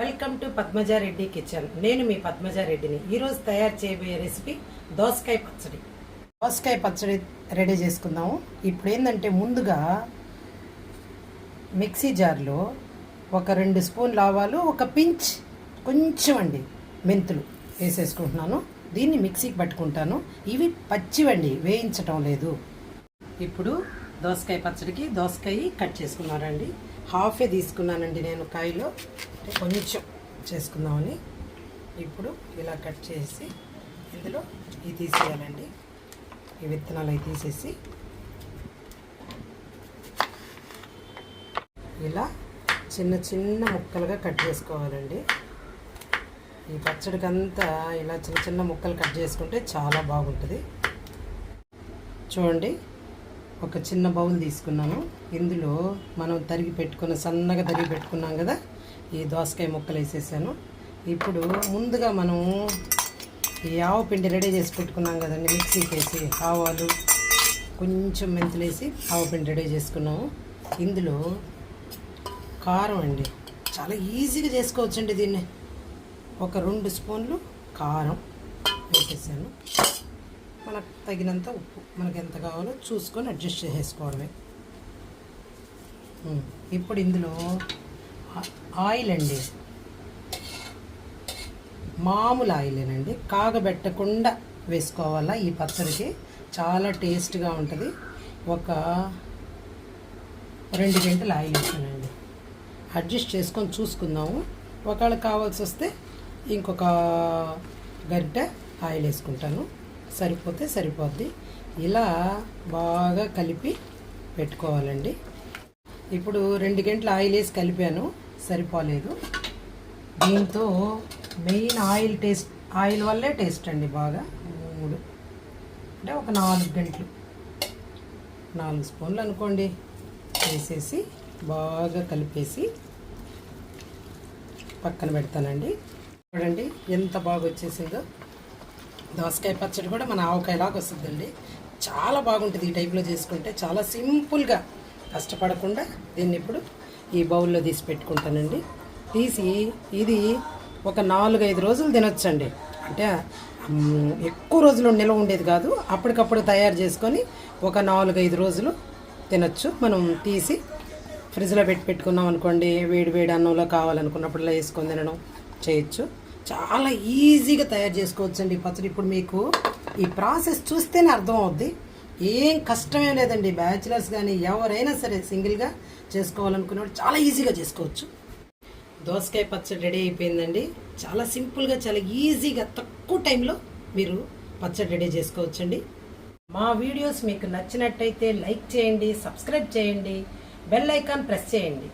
Welcome to Padmaja Reddy kitchen. నేను మీ పద్మజారెడ్డిని ఈరోజు తయారు చేయబోయే రెసిపీ దోసకాయ పచ్చడి. దోసకాయ పచ్చడి రెడీ చేసుకుందాము. ఇప్పుడు ఏంటంటే ముందుగా మిక్సీ జార్లో ఒక రెండు స్పూన్లు ఆవాలు ఒక పించ్ కొంచెం అండి మెంతులు వేసేసుకుంటున్నాను. దీన్ని మిక్సీకి పట్టుకుంటాను. ఇవి పచ్చివండి వేయించటం లేదు. ఇప్పుడు దోసకాయ పచ్చడికి దోసకాయ కట్ చేసుకున్నారండి హాఫే తీసుకున్నానండి నేను కాయలో. కొంచెం చేసుకుందామని ఇప్పుడు ఇలా కట్ చేసి ఇందులో ఇవి తీసేయాలండి. ఈ విత్తనాలు అవి తీసేసి ఇలా చిన్న చిన్న ముక్కలుగా కట్ చేసుకోవాలండి. ఈ పచ్చడికంతా ఇలా చిన్న చిన్న ముక్కలు కట్ చేసుకుంటే చాలా బాగుంటుంది. చూడండి ఒక చిన్న బౌల్ తీసుకున్నాను. ఇందులో మనం తరిగి పెట్టుకున్న సన్నగా తరిగి పెట్టుకున్నాం కదా ఈ దోసకాయ ముక్కలు వేసేసాను. ఇప్పుడు ముందుగా మనం ఈ ఆవు పిండి రెడీ చేసి పెట్టుకున్నాం కదండి మిక్సీకి వేసి ఆవాలు కొంచెం మెంతులు వేసి ఆవు పిండి రెడీ చేసుకున్నాము. ఇందులో కారం అండి చాలా ఈజీగా చేసుకోవచ్చండి దీన్ని. ఒక రెండు స్పూన్లు కారం వేసేసాను. మనకు తగినంత ఉప్పు. మనకు ఎంత కావాలో చూసుకొని అడ్జస్ట్ చేసేసుకోవడమే. ఇప్పుడు ఇందులో ఆయిల్ అండి. మామూలు ఆయిలేనండి. కాగబెట్టకుండా వేసుకోవాలా. ఈ పచ్చడికి చాలా టేస్ట్గా ఉంటుంది. ఒక రెండు గంటలు ఆయిల్ వేసానండి. అడ్జస్ట్ చేసుకొని చూసుకుందాము. ఒకవేళ కావాల్సి వస్తే ఇంకొక గంట ఆయిల్ వేసుకుంటాను. సరిపోతే సరిపోద్ది. ఇలా బాగా కలిపి పెట్టుకోవాలండి. ఇప్పుడు రెండు గంటలు ఆయిల్ వేసి కలిపాను. సరిపోలేదు. దీంతో మెయిన్ ఆయిల్ టేస్ట్ ఆయిల్ వల్లే టేస్ట్ అండి బాగా. మూడు అంటే ఒక నాలుగు గంటలు. నాలుగు స్పూన్లు అనుకోండి. వేసేసి బాగా కలిపేసి పక్కన పెడతానండి. చూడండి ఎంత బాగా వచ్చేసిందో దోసకాయ పచ్చడి కూడా మన ఆవకాయలాగా వస్తుందండి. చాలా బాగుంటుంది ఈ టైప్లో చేసుకుంటే. చాలా సింపుల్గా కష్టపడకుండా దీన్ని ఇప్పుడు ఈ బౌల్లో తీసి పెట్టుకుంటానండి. తీసి ఇది ఒక నాలుగైదు రోజులు తినొచ్చండి. అంటే ఎక్కువ రోజులు నిల్వ ఉండేది కాదు. అప్పటికప్పుడు తయారు చేసుకొని ఒక నాలుగైదు రోజులు తినొచ్చు. మనం తీసి ఫ్రిడ్జ్లో పెట్టి పెట్టుకున్నాం అనుకోండి వేడి వేడి అన్నంలో కావాలనుకున్నప్పుడు వేసుకొని తినడం చేయొచ్చు. చాలా ఈజీగా తయారు చేసుకోవచ్చు అండి ఈ పచ్చడి. ఇప్పుడు మీకు ఈ ప్రాసెస్ చూస్తేనే అర్థమవుద్ది ఏం కష్టమే లేదండి. బ్యాచిలర్స్ కానీ ఎవరైనా సరే సింగిల్గా చేసుకోవాలనుకున్నప్పుడు చాలా ఈజీగా చేసుకోవచ్చు. దోసకాయ పచ్చడి రెడీ అయిపోయిందండి. చాలా సింపుల్గా చాలా ఈజీగా తక్కువ టైంలో మీరు పచ్చడి రెడీ చేసుకోవచ్చండి. మా వీడియోస్ మీకు నచ్చినట్టయితే లైక్ చేయండి సబ్స్క్రైబ్ చేయండి బెల్ ఐకాన్ ప్రెస్ చేయండి.